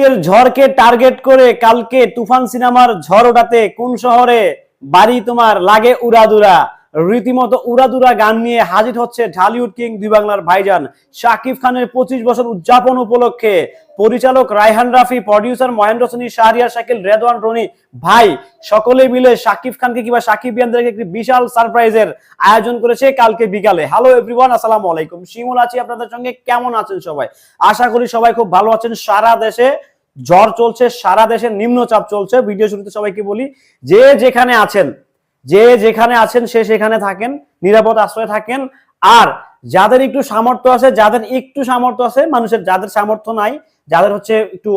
আজকের ঝড়কে টার্গেট করে কালকে তুফান সিনেমার ঝড় ওঠাতে কোন শহরে বাড়ি তোমার লাগে উড়াদুরা? রীতিমতো উড়াদুরা গান নিয়ে হাজির হচ্ছে ঢালিউড কিং দুই বাংলার ভাইজান। শাকিব খানের পঁচিশ বছর উদযাপন উপলক্ষে পরিচালক রায়হান রাফি প্রডিউসার মহেন্দ্র সোনি, শাহরিয়ার শাকিল, রেদওয়ান, রনি ভাই সকলে মিলে শাকিব খানকে কিংবা শাকিব ইয়ানদেরকে একটি বিশাল সারপ্রাইজের আয়োজন করেছে কালকে বিকালে। হ্যালো এভরিওয়ান আসসালামু আলাইকুম। শিমুল আছি আপনাদের সঙ্গে। কেমন আছেন সবাই? আশা করি সবাই খুব ভালো আছেন। সারা দেশে ঝড় চলছে, সারা দেশে নিম্নচাপ চলছে। ভিডিও শুরুতে সবাইকে বলি, যে যেখানে আছেন, যে যেখানে আছেন, সে সেখানে থাকেন, নিরাপদ আশ্রয়ে থাকেন। আর যাদের একটু সামর্থ্য আছে, যাদের একটু সামর্থ্য আছে, মানুষের যাদের সামর্থ্য নাই, যাদের হচ্ছে একটু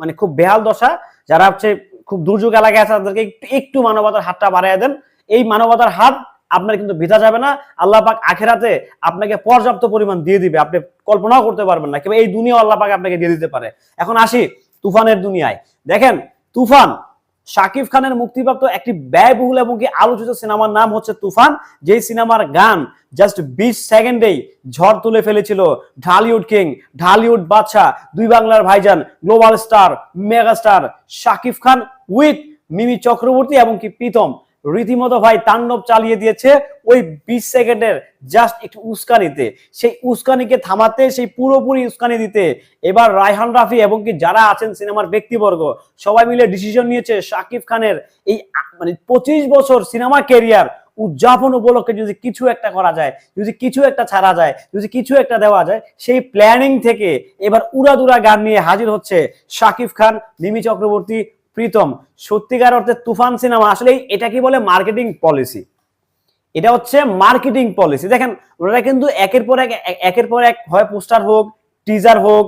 মানে খুব বেহাল দশা, যারা হচ্ছে খুব দুর্যোগ এলাকায় আছে, তাদেরকে একটু একটু মানবতার হাতটা বাড়াইয়া দেন। এই মানবতার হাত আপনার কিন্তু ভিজা যাবে না। আল্লাহ পাক আখেরাতে আপনাকে পর্যাপ্ত পরিমাণ দিয়ে দিবে। আপনি কল্পনাও করতে পারবেন না কিংবা এই দুনিয়া আল্লাহ পাক আপনাকে দিয়ে দিতে পারে। এখন আসি তুফানের দুনিয়ায়। দেখেন, তুফান, শাকিব খানের মুক্তিপ্রাপ্ত একটি ব্যয়বহুল এবং কি আলোচিত সিনেমার নাম হচ্ছে তুফান। যেই সিনেমার গান জাস্ট বিশ সেকেন্ডেই ঝড় তুলে ফেলেছিল ঢালিউড কিং, ঢালিউড বাদশাহ, দুই বাংলার ভাইজান, global star mega star Shakib Khan with Mimi Chakraborty এবং কি প্রীতম। রীতিমতো ভাই তাণ্ডব চালিয়ে দিয়েছে। ওই বিশ সেকেন্ডের জাস্ট একটু উস্কানিতে। সেই উস্কানিকে থামাতে, সেই পুরোপুরি উস্কানি দিতে এবার রায়হান রাফি এবং কি যারা আছেন সিনেমার ব্যক্তিবর্গ সবাই মিলে ডিসিশন নিয়েছে শাকিব খানের এই মানে পঁচিশ বছর সিনেমা কেরিয়ার উদযাপন উপলক্ষে যদি কিছু একটা করা যায়, যদি কিছু একটা ছাড়া যায়, যদি কিছু একটা দেওয়া যায়, সেই প্ল্যানিং থেকে এবার উড়াদুরা গান নিয়ে হাজির হচ্ছে শাকিব খান, মিমি চক্রবর্তী প্রীতম, সত্যিকার অর্থে তুফান সিনেমা আসলে এটা কি বলে মার্কেটিং পলিসি এটা হচ্ছে মার্কেটিং পলিসি দেখেন, ওনারা কিন্তু একের পর এক, একের পর এক হয় পোস্টার হোক টিজার হোক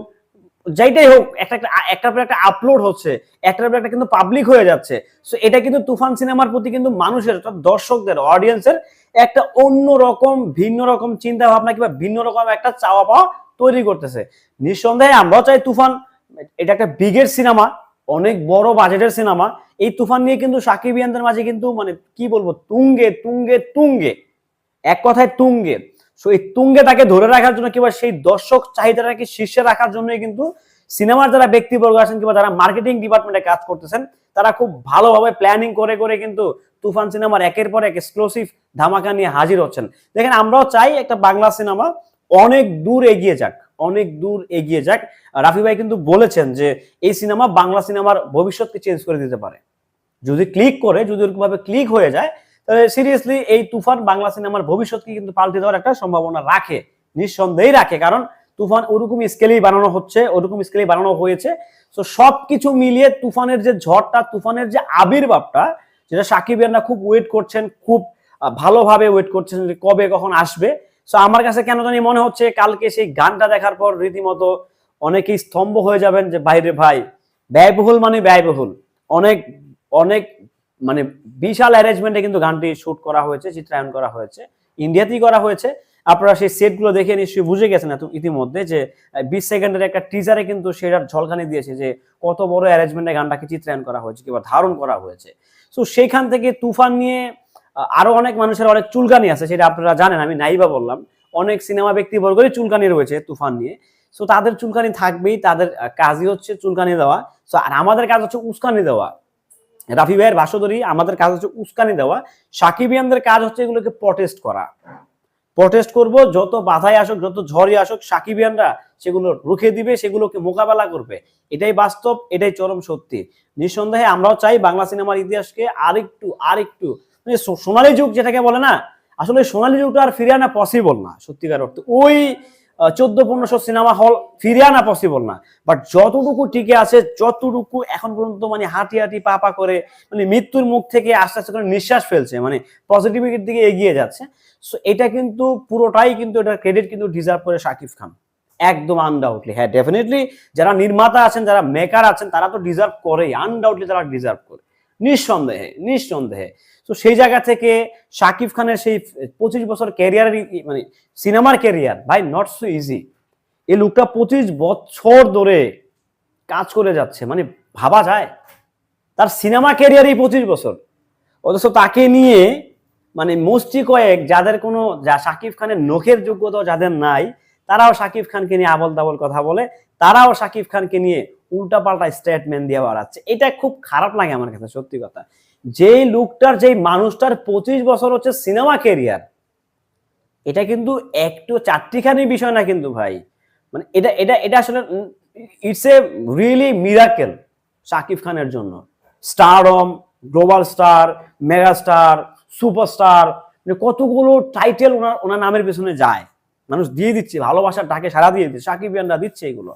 যেটাই হোক, একটা একটা, একটার পর একটা আপলোড হচ্ছে, একটার পর একটা কিন্তু পাবলিক হয়ে যাচ্ছে। সো এটা কিন্তু তুফান সিনেমার প্রতি কিন্তু মানুষের, অর্থাৎ দর্শকদের অডিয়েন্সের একটা অন্য রকম ভিন্ন রকম চিন্তা ভাবনা কিংবা ভিন্ন রকম একটা চাওয়া পাওয়া তৈরি করতেছে। নিঃসন্দেহে আমরাও চাই তুফান, এটা একটা বিগের সিনেমা অনেক বড় বাজেটের সিনেমা এই তুফান নিয়ে কিন্তু সাকিব ইয়ানদের মাঝে কিন্তু মানে কি বলব, তুঙ্গে তুঙ্গে তুঙ্গে। এক কথায় তুঙ্গে। সো এই তুঙ্গে তাকে ধরে রাখার জন্য কিংবা সেই দর্শক চাহিদাটাকে শীর্ষে রাখার জন্যই কিন্তু সিনেমার যারা ব্যক্তিবর্গ আছেন কিংবা যারা মার্কেটিং ডিপার্টমেন্টে কাজ করতেছেন, তারা খুব ভালোভাবে প্ল্যানিং করে করে কিন্তু তুফান সিনেমার একের পর এক এক্সক্লুসিভ ধামাকা নিয়ে হাজির হচ্ছেন। দেখেন, আমরাও চাই একটা বাংলা সিনেমা অনেক দূর এগিয়ে যাক। অনেক দূর এগিয়ে যাক। রাফি ভাই কিন্তু বলেছেন যে এই সিনেমা বাংলা সিনেমার ভবিষ্যৎকে চেঞ্জ করে দিতে পারে। যদি ক্লিক করে, যদি ওরকম ভাবে ক্লিক হয়ে যায়, তাহলে সিরিয়াসলি এই তুফান বাংলা সিনেমার ভবিষ্যৎকে কিন্তু পাল্টে দেওয়ার একটা সম্ভাবনা রাখে। নিঃসন্দেহেই রাখে, কারণ তুফান ওরকম স্কেলেই বানানো হচ্ছে, ওরকম স্কেলেই বানানো হয়েছে। তো সবকিছু মিলিয়ে তুফানের যে ঝড়টা, তুফানের যে আবির্ভাবটা, যেটা সাকিব সাকিবিয়ানরা খুব ওয়েট করছেন, খুব ভালোভাবে ওয়েট করছেন যে কবে কখন আসবে সো আমার কাছে কেন জানি মনে হচ্ছে কালকে সেই গানটা দেখার পর রীতিমতো অনেকেই স্তম্ভ হয়ে যাবেন যে বাইরে ভাই, ব্যয়বহুল মানে ব্যয়বহুল। অনেক অনেক মানে বিশাল অ্যারেঞ্জমেন্টে কিন্তু গানটি শুট করা হয়েছে, চিত্রায়ন করা হয়েছে, ইন্ডিয়াতেই করা হয়েছে। আপনারা সেই সেটগুলো দেখে নিশ্চয়ই বুঝে গেছেন এত, ইতিমধ্যে যে বিশ সেকেন্ডের একটা টিজারে কিন্তু সেটার ঝলকানি দিয়েছে যে, কত বড় অ্যারেঞ্জমেন্টে গানটাকে চিত্রায়ন করা হয়েছে কিংবা ধারণ করা হয়েছে। সো সেইখান থেকে তুফান নিয়ে আরও অনেক মানুষের অনেক চুলকানি আছে, সেটা আপনারা জানেন, আমি নাইবা বললাম। অনেক সিনেমা ব্যক্তিবর্গেরই চুলকানি রয়েছে তুফান নিয়ে। সো তাদের চুলকানি থাকবেই, তাদের কাজই হচ্ছে চুলকানি দেওয়া। সো আর আমাদের কাজ হচ্ছে উস্কানি দেওয়া। রাফি ভাইয়ের ভাষধরি আমাদের কাজ হচ্ছে উস্কানি দেওয়া। সাকিবিয়ানদের কাজ হচ্ছে এগুলোকে প্রটেস্ট করা। প্রটেস্ট করব, যত বাধাই আসুক, যত ঝড়ই আসুক, সাকিবিয়ানরা সেগুলো রুখে দিবে, সেগুলোকে মোকাবেলা করবে। এটাই বাস্তব, এটাই চরম সত্যি। নিঃসন্দেহে আমরাও চাই বাংলা সিনেমার ইতিহাসকে আরেকটু আরেকটু সোনালী যুগ যেটাকে বলে না, আসলে সোনালী যুগটা আর ফিরে আনা পসিবল না, সত্যিকার অর্থে। ওই চোদ্দ পনেরোশো সিনেমা হল ফিরে আনা পসিবল না। বাট যতটুকু টিকে আছে, যতটুকু এখন পর্যন্ত মানে হাঁটি হাঁটি পা পা করে মানে মৃত্যুর মুখ থেকে আস্তে আস্তে করে নিঃশ্বাস ফেলছে মানে পজিটিভিটির দিকে এগিয়ে যাচ্ছে। সো এটা কিন্তু পুরোটাই কিন্তু এটা ক্রেডিট কিন্তু ডিজার্ভ করে শাকিব খান। একদম আনডাউটলি হ্যাঁ ডেফিনেটলি যারা নির্মাতা আছেন, যারা মেকার আছেন, তারা তো ডিজার্ভ করেই আনডাউটলি তারা ডিজার্ভ করে। নিঃসন্দেহে নিঃসন্দেহে। তো সেই জায়গা থেকে শাকিব খানের সেই পঁচিশ বছর ক্যারিয়ারের মানে সিনেমার ক্যারিয়ার, ভাই নট সো ইজি এই লোকটা পঁচিশ বছর ধরে কাজ করে যাচ্ছে মানে ভাবা যায়। তার সিনেমা ক্যারিয়ারই পঁচিশ বছর। অথচ তাকে নিয়ে মানে মুষ্টি কয়েক, যাদের কোনো, যা শাকিব খানের নখের যোগ্যতা যাদের নাই তারাও শাকিব খানকে নিয়ে আবল তাবল কথা বলে, তারাও শাকিব খানকে নিয়ে উল্টাপাল্টা স্টেটমেন্ট দিয়ে বাড়াচ্ছে। এটা খুব খারাপ লাগে আমার কাছে, সত্যি কথা। যেই লুকটার, যেই মানুষটার পঁচিশ বছর হচ্ছে সিনেমা কেরিয়ার এটা কিন্তু একটু চারটিখানি বিষয় না কিন্তু ভাই। মানে এটা এটা এটা আসলে it's a really miracle Shakib খানের জন্য। Stardom global star mega star superstar কতগুলো টাইটেল ওনার ওনার নামের পেছনে যায়। মানুষ দিয়ে দিচ্ছে, ভালোবাসার ডাকে সারা দিয়ে দিচ্ছে, সাকিব ইয়ানরা দিচ্ছে এগুলো।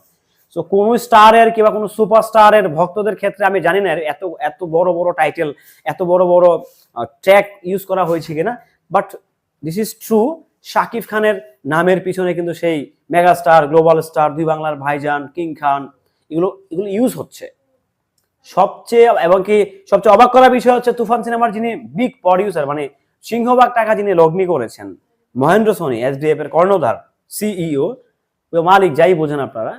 সো কোন স্টারের কিংবা কোনো সুপারস্টারের ভক্তদের ক্ষেত্রে আমি জানি না এত এত বড় বড় টাইটেল, এত বড় বড় ট্র্যাক ইউজ করা হয়েছে কিনা but this is true Shakib খানের নামের পিছনে কিন্তু সেই মেগা স্টার গ্লোবাল স্টার দুই বাংলার ভাইজান, কিং খান, এগুলো এগুলো ইউজ হচ্ছে। সবচেয়ে, এবং কি সবচেয়ে অবাক করার বিষয় হচ্ছে তুফান সিনেমার যিনি বিগ প্রডিউসার মানে সিংহভাগ টাকা যিনি লগ্নি করেছেন মহেন্দ্র সোনি এসডিএফ এর কর্ণধার সিইও মালিক যাই বোঝেন আপনারা,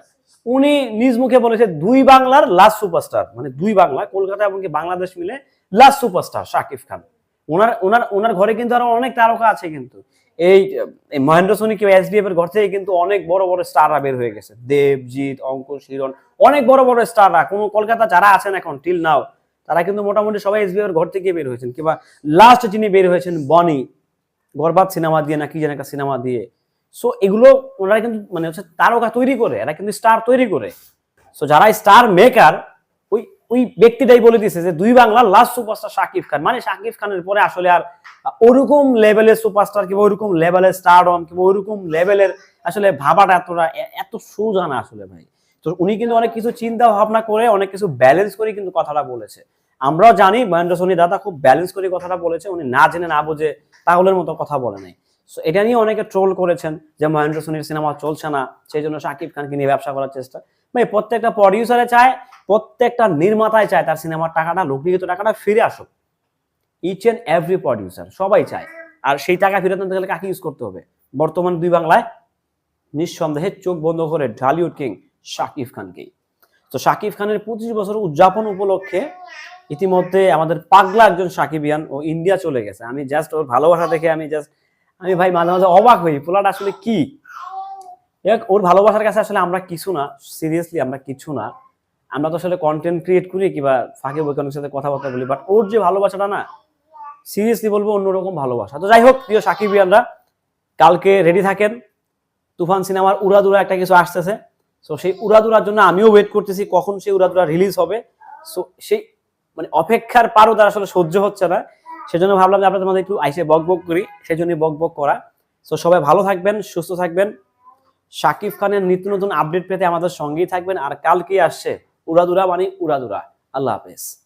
উনি নিজ মুখে বলেছে দুই বাংলার লাস্ট সুপারস্টার মানে দুই বাংলা, কলকাতা এবং বাংলাদেশ মিলে লাস্ট সুপারস্টার শাকিব খান। ওনার ওনার ওনার ঘরে কিন্তু আরও অনেক তারকা আছে কিন্তু। এই মহেন্দ্র সোনি কেউ এসডিএফ এর ঘর থেকে কিন্তু অনেক বড় বড় স্টাররা বের হয়ে গেছে। দেবজিৎ অঙ্কুশ হিরণ অনেক বড় বড় স্টাররা কোনো কলকাতা যারা আছেন এখন টিল নাও তারা কিন্তু মোটামুটি সবাই এসবিএফ এর ঘর থেকে বের হয়েছেন। কিংবা লাস্ট যিনি বের হয়েছেন, বনি। গরবাদ সিনেমা দিয়ে না কি যেন একটা সিনেমা দিয়ে। সো এগুলো ওনারা কিন্তু মানে হচ্ছে তারকা তৈরি করে, এরা কিন্তু স্টার তৈরি করে। সো যারা স্টার মেকার ওই ওই ব্যক্তিটাই বলে দিয়েছে যে, দুই বাংলার লাস্ট সুপারস্টার শাকিব খান। মানে শাকিব খানের পরে আসলে আর ওরকম লেভেলের সুপারস্টার কিংবা ওইরকম লেভেলের স্টারডম কিংবা ওইরকম লেভেলের আসলে ভাবাটা এতটা এত সোজা না আসলে ভাই। তো উনি কিন্তু অনেক কিছু চিন্তা ভাবনা করে, অনেক কিছু ব্যালেন্স করে কিন্তু কথাটা বলেছে। আমরাও জানি মহেন্দ্র সোনি দাদা খুব ব্যালেন্স করে কথাটা বলেছে, উনি না জেনে না বুঝে পাগলের মতো কথা বলে নাই। এটা নিয়ে অনেকে ট্রোল করেছেন যে মহেন্দ্র সোনির সিনেমা চলছে না, সেই জন্য শাকিব খানকে নিয়ে ব্যবসা করার চেষ্টা। ভাই, প্রত্যেকটা প্রডিউসারে চায়, প্রত্যেকটা নির্মাতায় চায় তার সিনেমার টাকাটা লোকগৃহীত টাকাটা ফিরে আসুক। ইচ এন্ড এভরি প্রডিউসার সবাই চায়। আর সেই টাকা ফেরত আনতে গেলে কাকে ইউজ করতে হবে? বর্তমান দুই বাংলায় নিঃসন্দেহে চোখ বন্ধ করে ঢালিউড কিং শাকিব খানকেই। তো শাকিব খানের পঁচিশ বছর উদযাপন উপলক্ষে ইতিমধ্যে আমাদের পাগলা একজন সাকিবিয়ান ও ইন্ডিয়া চলে গেছে। আমি জাস্ট ওর ভালোবাসা দেখে আমি জাস্ট আমি ভাই মাঝে মাঝে অবাক হই, পোলাটা আসলে কি? ওর ভালোবাসার কাছে আসলে আমরা কিছু না সিরিয়াসলি আমরা কিছু না। আমরা তো আসলে কন্টেন্ট ক্রিয়েট করি কিংবা ফাঁকে বৈজ্ঞানিক সাথে কথাবার্তা বলি বাট ওর যে ভালোবাসাটা না সিরিয়াসলি বলব অন্যরকম ভালোবাসা। তো যাই হোক, প্রিয় সাকিবিয়ানরা, কালকে রেডি থাকেন। তুফান সিনেমার উড়াদুরা একটা কিছু আসতেছে। সো সেই উড়াদুরার জন্য আমিও ওয়েট করতেছি কখন সেই উড়াদুরা রিলিজ হবে। সো সেই মানে অপেক্ষার পারও তার আসলে সহ্য হচ্ছে না। সেজন্য ভাবলাম যে আপনাদের একটু আইসে বক বক করি সেই জন্যই বক বক করা। তো সবাই ভালো থাকবেন, সুস্থ থাকবেন। শাকিব খানের নিত্য নতুন আপডেট পেতে আমাদের সঙ্গেই থাকবেন। আর কালকে আসছে উড়াদুরা মানে উড়াদুরা। আল্লাহ হাফেজ।